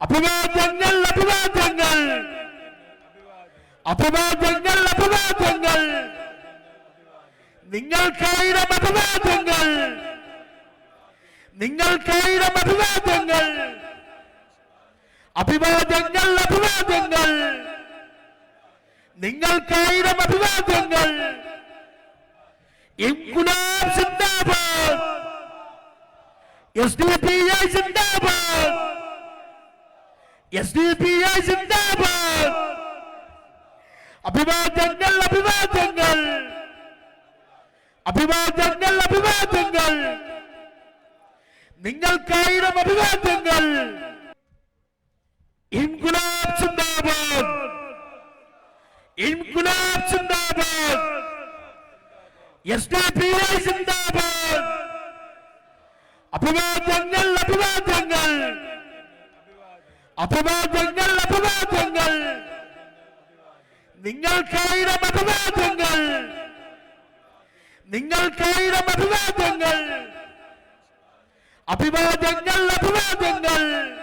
അഭിവാദ്യങ്ങൾ അഭിവാദ്യങ്ങൾ. അഭിവാദ്യങ്ങൾ അഭിവാദ്യങ്ങൾ. നിങ്ങൾക്കായിരം അഭിവാദ്യങ്ങൾ. നിങ്ങൾക്കായിരം അഭിവാദ്യങ്ങൾ. അഭിവാദ്യങ്ങൾ അഭിവാദ്യങ്ങൾ. നിങ്ങൾക്കായിരം അഭിവാദ്യങ്ങൾ. ഇൻകുലാബ് സിന്ദാബാദ് എസ് ഡി പി ഐ സിന്ദാബാദ് എസ് ഡി പി ഐ സിന്ദാബാദ് അഭിവാദ്യങ്ങൾ അഭിവാദ്യങ്ങൾ അഭിവാദ്യങ്ങൾ അഭിവാദ്യങ്ങൾ നിങ്ങൾക്കായിരം അഭിവാദ്യങ്ങൾ ഇൻകുലാബ് സിന്ദാബാദ് ഇൻകുലാബ് സിന്ദാബാദ് എസ് ഡി പി ഐ അഭിവാദ്യങ്ങൾ അഭിവാദ്യങ്ങൾ. അഭിവാദ്യങ്ങൾ അഭിവാദ്യങ്ങൾ. നിങ്ങൾക്കായിരം അഭിവാദ്യങ്ങൾ. നിങ്ങൾക്കായിരം അഭിവാദ്യങ്ങൾ. അഭിവാദ്യങ്ങൾ അഭിവാദ്യങ്ങൾ.